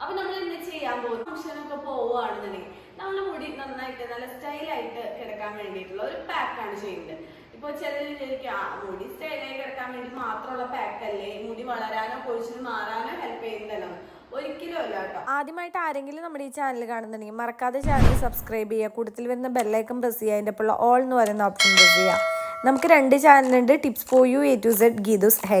അപ്പൊ നമ്മൾ ഇന്ന് ചെയ്യാൻ പോകും ഫംഗ്ഷനൊക്കെ പോവുകയാണെന്നുണ്ടെങ്കിൽ നമ്മുടെ മുടി നന്നായിട്ട് നല്ല സ്റ്റൈലായിട്ട് കിടക്കാൻ വേണ്ടിയിട്ടുള്ള ഒരു പാക്കാണ് ചെയ്യുന്നത്. ഇപ്പൊ ചിലർ വിചാരിക്കും ആ മുടി സ്റ്റൈലായി കിടക്കാൻ വേണ്ടി മാത്രമുള്ള പാക്ക് അല്ലേ മുടി വളരാനോ പൊഴിച്ചിൽ മാറാനോ ഹെൽപ്പ് ചെയ്യുന്നതല്ലോ? ആദ്യമായിട്ട് ആരെങ്കിലും നമ്മുടെ ഈ ചാനൽ കാണുന്നുണ്ടെങ്കിൽ മറക്കാതെ ചാനൽ സബ്സ്ക്രൈബ് ചെയ്യുക. കൂടുതൽ വരുന്ന ബെല്ലൈക്കൺ പ്രസ് ചെയ്യുക. അതിന്റെ ഒപ്പമുള്ള ഓൾ എന്ന് പറയുന്ന ഓപ്ഷൻ പ്രസ് ചെയ്യുക. നമുക്ക് രണ്ട് ചാനലുണ്ട് tips for you A to Z Geethu's ഹേ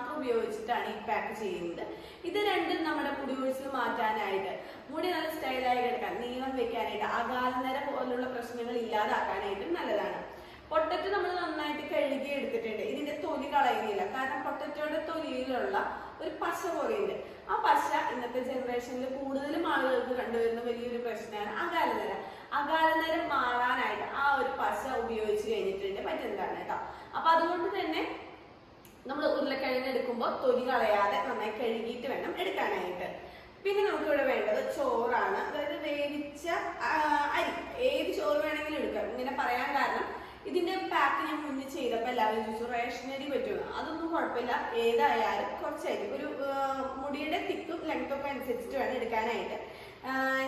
മാത്രം ഉപയോഗിച്ചിട്ടാണ് ഈ പാക്ക് ചെയ്യുന്നത്. ഇത് രണ്ടും നമ്മുടെ മുടി കൊഴിച്ചിൽ മാറ്റാനായിട്ട് മുടി നല്ല സ്റ്റൈലായി കിടക്കാൻ നീളം വെക്കാനായിട്ട് അകാലനര പോലുള്ള പ്രശ്നങ്ങൾ ഇല്ലാതാക്കാനായിട്ട് നല്ലതാണ്. പൊട്ടറ്റ് നമ്മൾ നന്നായിട്ട് കഴുകി എടുത്തിട്ടുണ്ട്. ഇതിന്റെ തൊലി കളയുന്നില്ല. കാരണം പൊട്ടറ്റയുടെ തൊലിയിലുള്ള ഒരു പശ പോലെയുണ്ട്. ആ പശ ഇന്നത്തെ ജനറേഷനിൽ കൂടുതലും ആളുകൾക്ക് കണ്ടുവരുന്ന വലിയൊരു പ്രശ്നമാണ് അകാലനര അകാലനര മാറാനായിട്ട് ആ ഒരു പശ ഉപയോഗിച്ച് കഴിഞ്ഞിട്ടുണ്ട്. പറ്റുന്നതാണ് കേട്ടോ അപ്പൊ അതുകൊണ്ട് തന്നെ നമ്മൾ ഉരുളക്കിഴങ്ങ് എടുക്കുമ്പോൾ തൊലി കളയാതെ നന്നായി കഴുകിയിട്ട് വേണം എടുക്കാനായിട്ട്. പിന്നെ നമുക്കിവിടെ വേണ്ടത് ചോറാണ്. അതായത് വേവിച്ച അരി. ഏത് ചോറ് വേണമെങ്കിലും എടുക്കാം. ഇങ്ങനെ പറയാൻ കാരണം ഇതിന്റെ പാക്ക് ഞാൻ മുന്നേ ചെയ്തപ്പോൾ എല്ലാവരും ചോദിച്ചു റേഷനരി പറ്റുമോ? അതൊന്നും കുഴപ്പമില്ല. ഏതായാലും കുറച്ചായിരിക്കും. ഒരു മുടിയുടെ തിക്കും ലെങ്ത് ഒക്കെ അനുസരിച്ചിട്ട് വേണം എടുക്കാനായിട്ട്.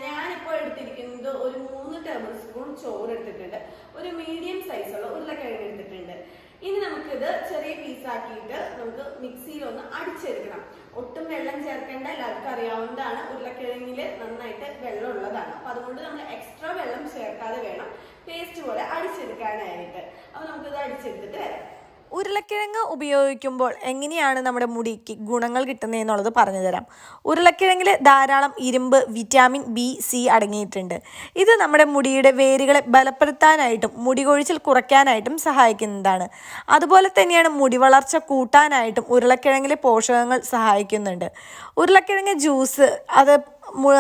ഞാനിപ്പോൾ എടുത്തിരിക്കുന്നത് ഒരു മൂന്ന് ടേബിൾ സ്പൂൺ ചോറ് എടുത്തിട്ടുണ്ട്. ഒരു മീഡിയം സൈസുള്ള ഉരുളക്കിഴങ്ങ് എടുത്തിട്ടുണ്ട്. ഇനി നമുക്കിത് ചെറിയ പീസാക്കിയിട്ട് നമുക്ക് മിക്സിയിൽ ഒന്ന് അടിച്ചെടുക്കണം. ഒട്ടും വെള്ളം ചേർക്കേണ്ട എല്ലാവർക്കും അറിയാവുന്നതാണ് ഉരുളക്കിഴങ്ങിൽ നന്നായിട്ട് വെള്ളം ഉള്ളതാണ്. അപ്പൊ അതുകൊണ്ട് നമ്മൾ എക്സ്ട്രാ വെള്ളം ചേർക്കാതെ വേണം. പേസ്റ്റ് പോലെ അടിച്ചെടുക്കാനായിട്ട്. അപ്പൊ നമുക്കിത് അടിച്ചെടുത്തിട്ട് വരാം. ഉരുളക്കിഴങ്ങ് ഉപയോഗിക്കുമ്പോൾ എങ്ങനെയാണ് നമ്മുടെ മുടിക്ക് ഗുണങ്ങൾ കിട്ടുന്നതെന്നുള്ളത് പറഞ്ഞു തരാം. ഉരുളക്കിഴങ്ങിൽ ധാരാളം ഇരുമ്പ് വിറ്റാമിൻ ബി സി അടങ്ങിയിട്ടുണ്ട്. ഇത് നമ്മുടെ മുടിയുടെ വേരുകളെ ബലപ്പെടുത്താനായിട്ടും മുടി കൊഴിച്ചിൽ കുറയ്ക്കാനായിട്ടും സഹായിക്കുന്നതാണ്. അതുപോലെ തന്നെയാണ് മുടി വളർച്ച കൂട്ടാനായിട്ടും ഉരുളക്കിഴങ്ങിലെ പോഷകങ്ങൾ സഹായിക്കുന്നുണ്ട്. ഉരുളക്കിഴങ്ങ് ജ്യൂസ് അത്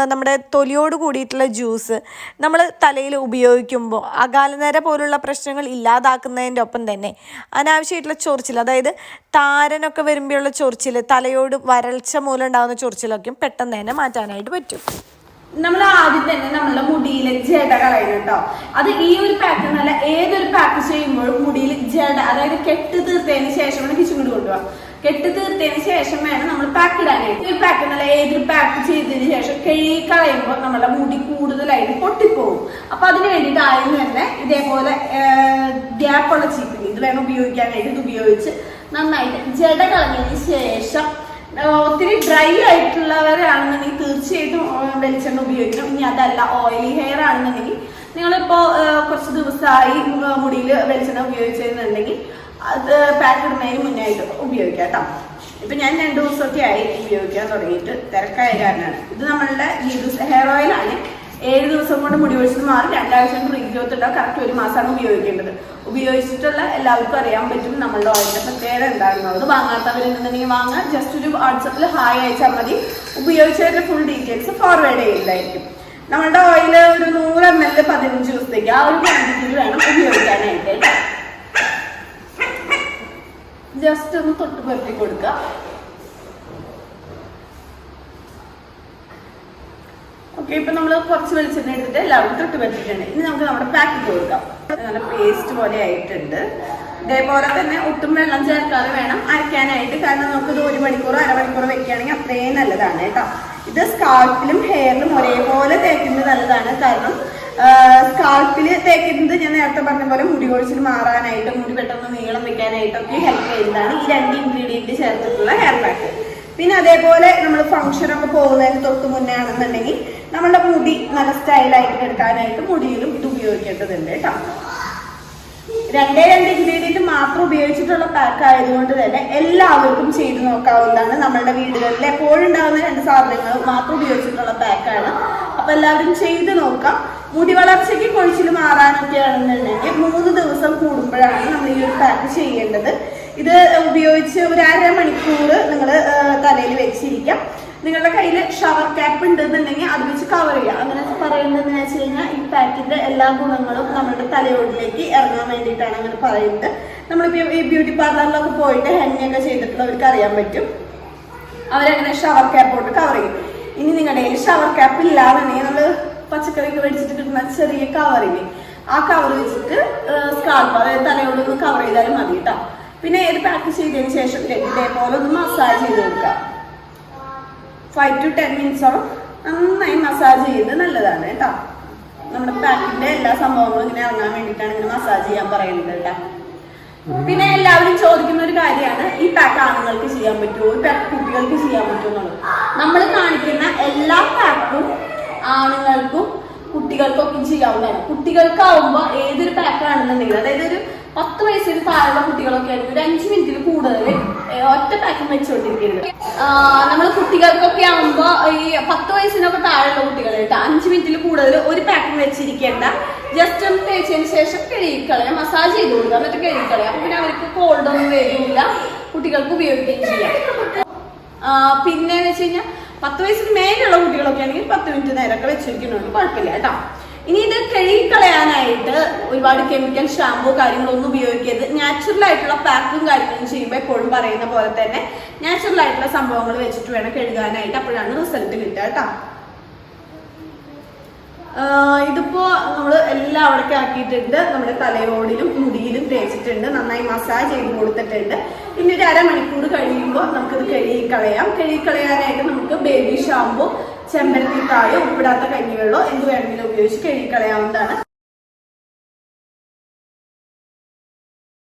നമ്മുടെ തൊലിയോട് കൂടിയിട്ടുള്ള ജ്യൂസ് നമ്മൾ തലയിൽ ഉപയോഗിക്കുമ്പോൾ അകാലനര പോലുള്ള പ്രശ്നങ്ങൾ ഇല്ലാതാക്കുന്നതിന്റെ ഒപ്പം തന്നെ അനാവശ്യമായിട്ടുള്ള ചൊറിച്ചിൽ അതായത് താരനൊക്കെ വരുമ്പോഴുള്ള ചൊറിച്ചിൽ തലയോട് വരൾച്ച മൂലം ഉണ്ടാകുന്ന ചൊറിച്ചിലൊക്കെയും പെട്ടെന്ന് തന്നെ മാറ്റാനായിട്ട് പറ്റും. നമ്മൾ ആദ്യം തന്നെ നമ്മളുടെ മുടിയിലെ ജട കളയണം അത് ഈ ഒരു പാറ്റേൺ എന്നല്ല ഏതൊരു പാക്ക് ചെയ്യുമ്പോഴും മുടിയിൽ ജട അതായത് കെട്ട് തീർത്തതിന് ശേഷം വേണം കിച്ചും കൊണ്ട് കൊണ്ടുപോകാം കെട്ട് തീർത്തതിന് ശേഷം വേണം നമ്മൾ പാക്ക് ഇടാനായിട്ട്. ഈ പാക്ക് എന്നല്ല ഏതൊരു പാക്ക് ചെയ്തതിന് ശേഷം കഴുകി കളയുമ്പോൾ നമ്മുടെ മുടി കൂടുതലായിട്ട് പൊട്ടിപ്പോകും. അപ്പൊ അതിന് വേണ്ടിയിട്ട് ആദ്യം തന്നെ ഇതേപോലെ ഗ്യാപ്പുള്ള ചീപ്പിൽ ഇത് വേണം ഉപയോഗിക്കാനായിട്ട് ഇത് ഉപയോഗിച്ച് നന്നായിട്ട് ജട കളഞ്ഞതിന് ശേഷം ഒത്തിരി ഡ്രൈ ആയിട്ടുള്ളവരാണെന്നുണ്ടെങ്കിൽ തീർച്ചയായിട്ടും വെളിച്ചെണ്ണ ഉപയോഗിക്കണം. ഇനി അതല്ല ഓയിലി ഹെയർ ആണെന്നുണ്ടെങ്കിൽ നിങ്ങളിപ്പോ കുറച്ച് ദിവസമായി മുടിയിൽ വെളിച്ചെണ്ണ ഉപയോഗിച്ചിരുന്നുണ്ടെങ്കിൽ അത് പാക്ക് ഇടുന്നതിന് മുന്നായിട്ട് ഉപയോഗിക്കാം കേട്ടോ ഇപ്പൊ ഞാൻ രണ്ടു ദിവസമൊക്കെ ആയി ഉപയോഗിക്കാൻ തുടങ്ങിയിട്ട് തിരക്കായ കാരണമാണ്. ഇത് നമ്മളുടെ ഹെയർ ഓയിലാണ് ഏഴ് ദിവസം കൊണ്ട് മുടി വെച്ചിട്ട് മാറി രണ്ടാഴ്ച കൊണ്ട് റീഗ്രോത്ത് ഉണ്ടാവും കറക്റ്റ് ഒരു മാസമാണ് ഉപയോഗിക്കേണ്ടത്. ഉപയോഗിച്ചിട്ടുള്ള എല്ലാവർക്കും അറിയാൻ പറ്റും നമ്മളുടെ ഓയിലിന്റെ പ്രത്യേകത എന്താണെന്നുള്ളത്. വാങ്ങാത്തവരുണ്ടെന്നുണ്ടെങ്കിൽ വാങ്ങാം. ജസ്റ്റ് ഒരു വാട്സപ്പിൽ ഹായ് അയച്ചാൽ മതി. ഉപയോഗിച്ചതിന്റെ ഫുൾ ഡീറ്റെയിൽസ് ഫോർവേഡ് ചെയ്യുന്നതായിരിക്കും നമ്മളുടെ ഓയിൽ ഒരു നൂറ് എം എൽ പതിനഞ്ച് ദിവസത്തേക്ക് ആ ഒരു ക്വാണ്ടിറ്റിയിൽ വേണം ഉപയോഗിക്കാനായിട്ട്. ജസ്റ്റ് ഒന്ന് തൊട്ട് പുരട്ടി കൊടുക്കുക. ഓക്കെ ഇപ്പൊ നമ്മൾ കുറച്ച് വെളിച്ചെണ്ണ എടുത്തിട്ട് എല്ലാവരും തൊട്ട് വെച്ചിട്ടുണ്ട്. ഇനി നമുക്ക് നമ്മുടെ പാക്ക് കൊടുക്കാം. നല്ല പേസ്റ്റ് പോലെ ആയിട്ടുണ്ട്. ഇതേപോലെ തന്നെ ഒട്ടും വെള്ളം ചേർക്കാതെ വേണം അരയ്ക്കാനായിട്ട്. കാരണം നമുക്കിത് ഒരു മണിക്കൂർ അരമണിക്കൂർ വെക്കുകയാണെങ്കിൽ അത്രയും നല്ലതാണ് കേട്ടോ. ഇത് സ്കാൾപ്പിലും ഹെയറിലും ഒരേപോലെ തേക്കുന്നത് നല്ലതാണ്. കാരണം സ്കാൾപ്പിൽ തേക്കുന്നത് ഞാൻ നേരത്തെ പറഞ്ഞ പോലെ മുടി കൊഴിച്ചിൽ മാറാനായിട്ട് മുടി പെട്ടെന്ന് നീളം വെക്കാനായിട്ടൊക്കെ ഹെൽപ്പ് ചെയ്യുന്നതാണ് ഈ രണ്ട് ഇൻഗ്രീഡിയന്റ് ചേർത്തിട്ടുള്ള ഹെയർ പാക്ക് പിന്നെ അതേപോലെ നമ്മൾ ഫംഗ്ഷനൊക്കെ പോകുന്നതിന് തൊട്ട് മുന്നേ ആണെന്നുണ്ടെങ്കിൽ നമ്മളുടെ മുടി നല്ല സ്റ്റൈലായിട്ട് എടുക്കാനായിട്ട് മുടിയിലും ഇത് ഉപയോഗിക്കേണ്ടതുണ്ട് കേട്ടോ. രണ്ടേ രണ്ട് ഇൻഗ്രീഡിയന്റ് മാത്രം ഉപയോഗിച്ചിട്ടുള്ള പാക്ക് ആയതുകൊണ്ട് തന്നെ എല്ലാവർക്കും ചെയ്ത് നോക്കാവുന്നതാണ് നമ്മളുടെ വീടുകളിൽ എപ്പോഴും ഉണ്ടാകുന്ന രണ്ട് സാധനങ്ങൾ മാത്രം ഉപയോഗിച്ചിട്ടുള്ള പാക്കാണ് അപ്പൊ എല്ലാവരും ചെയ്ത് നോക്കാം. മുടി വളർച്ചയ്ക്ക് കൊഴിച്ചിൽ മാറാനൊക്കെ ആണെന്നുണ്ടെങ്കിൽ മൂന്ന് ദിവസം കൂടുമ്പോഴാണ് നമ്മൾ ഈ ഒരു പാക്ക് ചെയ്യേണ്ടത്. ഇത് ഉപയോഗിച്ച് ഒരു അര മണിക്കൂർ നിങ്ങൾ തലയിൽ വെച്ചിരിക്കാം. നിങ്ങളുടെ കയ്യിൽ ഷവർ ക്യാപ്പ് ഉണ്ടെന്നുണ്ടെങ്കിൽ അത് വെച്ച് കവർ ചെയ്യുക അങ്ങനെ പറയുന്നതെന്ന് വെച്ച് കഴിഞ്ഞാൽ ഈ പാക്കിന്റെ എല്ലാ ഗുണങ്ങളും നമ്മുടെ തലയോടിലേക്ക് ഇറങ്ങാൻ വേണ്ടിയിട്ടാണ് അങ്ങനെ പറയുന്നത്. നമ്മളിപ്പോൾ ഈ ബ്യൂട്ടി പാർലറിലൊക്കെ പോയിട്ട് ഹെങ്ങൊക്കെ ചെയ്തിട്ടുള്ളവർക്ക് അറിയാൻ പറ്റും. അവരങ്ങനെ ഷവർ ക്യാപ്പ് കൊണ്ട് കവർ ചെയ്യും. ഇനി നിങ്ങളുടെ ഷവർ ക്യാപ്പ് ഇല്ലാന്നുണ്ടെങ്കിൽ നമ്മൾ പച്ചക്കറിക്ക് മേടിച്ചിട്ട് കിട്ടുന്ന ചെറിയ കവറില്ലേ ആ കവർ വെച്ചിട്ട് സ്കാൾപ്പ് അതായത് തലയോടൊന്ന് കവർ ചെയ്താലും മതി കേട്ടോ പിന്നെ ഇത് പാക്ക് ചെയ്തതിന് ശേഷം ഇതേപോലെ ഒന്ന് മസാജ് ചെയ്ത് കൊടുക്കുക ഫൈവ് ടു ടെൻ മിനിറ്റ്സോളം നന്നായി മസാജ് ചെയ്ത് നല്ലതാണ് കേട്ടോ നമ്മുടെ പാക്കിന്റെ എല്ലാ സംഭവങ്ങളും ഇങ്ങനെ ഇറങ്ങാൻ വേണ്ടിയിട്ടാണ് ഇങ്ങനെ മസാജ് ചെയ്യാൻ പറയുന്നത് കേട്ടോ പിന്നെ എല്ലാവരും ചോദിക്കുന്ന ഒരു കാര്യമാണ് ഈ പാക്ക് ആണുങ്ങൾക്ക് ചെയ്യാൻ പറ്റുമോ? ഈ പാക്ക് കുട്ടികൾക്ക് ചെയ്യാൻ പറ്റുമോ എന്നുള്ളത്. നമ്മൾ കാണിക്കുന്ന എല്ലാ പാക്കും ആണുങ്ങൾക്കും കുട്ടികൾക്കൊക്കെ ചെയ്യാവുന്നതാണ്. കുട്ടികൾക്കാവുമ്പോൾ ഏതൊരു പാക്ക് ആണെന്നുണ്ടെങ്കിൽ അതായത് ഒരു പത്ത് വയസ്സിന് താഴെയുള്ള കുട്ടികളൊക്കെ ആണെങ്കിൽ ഒരു അഞ്ച് മിനിറ്റിൽ കൂടുതൽ ഒറ്റ പാക്കും വെച്ചുകൊണ്ടിരിക്കരുത്. നമ്മൾ കുട്ടികൾക്കൊക്കെ ആവുമ്പോ ഈ പത്ത് വയസ്സിനൊക്കെ താഴെയുള്ള കുട്ടികൾ കേട്ടോ അഞ്ച് മിനിറ്റിൽ കൂടുതൽ ഒരു പാക്കും വെച്ചിരിക്കേണ്ട. ജസ്റ്റ് ഒന്ന് തേച്ചതിന് ശേഷം കഴുകിക്കളയാം മസാജ് ചെയ്ത് കൊടുക്കുക എന്നിട്ട് കഴുകിക്കളയാം. പിന്നെ അവർക്ക് കോൾഡ് ഒന്നും വരില്ല കുട്ടികൾക്ക് ഉപയോഗിക്കുകയും ചെയ്യാം. പിന്നെ എന്ന് വെച്ച് കഴിഞ്ഞാൽ പത്ത് വയസ്സിന് മേലുള്ള കുട്ടികളൊക്കെ ആണെങ്കിൽ പത്ത് മിനിറ്റ് നേരമൊക്കെ വെച്ചിരിക്കുന്നുണ്ട് കുഴപ്പമില്ല കേട്ടോ. ഇനി ഇത് കഴുകിക്കളയാനായിട്ട് ഒരുപാട് കെമിക്കൽ ഷാമ്പു കാര്യങ്ങളൊന്നും ഉപയോഗിക്കരുത്. നാച്ചുറൽ ആയിട്ടുള്ള പാക്കും കാര്യങ്ങളും ചെയ്യുമ്പോൾ എപ്പോഴും പറയുന്ന പോലെ തന്നെ നാച്ചുറൽ ആയിട്ടുള്ള സംഭവങ്ങൾ വെച്ചിട്ട് വേണം കഴുകാനായിട്ട്. അപ്പോഴാണ് റിസൾട്ട് കിട്ടുക കേട്ടോ. ഇതിപ്പോ നമ്മൾ എല്ലാം അവിടേക്ക് ആക്കിയിട്ടുണ്ട്. നമ്മുടെ തലയോടിലും മുടിയിലും തേച്ചിട്ടുണ്ട്. നന്നായി മസാജ് ചെയ്ത് കൊടുത്തിട്ടുണ്ട്. ഇനി ഒരു അരമണിക്കൂർ കഴിയുമ്പോൾ നമുക്കിത് കഴുകിക്കളയാം. കഴുകിക്കളയാനായിട്ട് നമുക്ക് ബേബി ഷാമ്പു ചെമ്പരത്തി താഴെ ഉപ്പിടാത്ത കഞ്ഞിവെള്ളോ എന്ത് വേണമെങ്കിലും ഉപയോഗിച്ച് കഴുകിക്കളയാവുന്നതാണ്.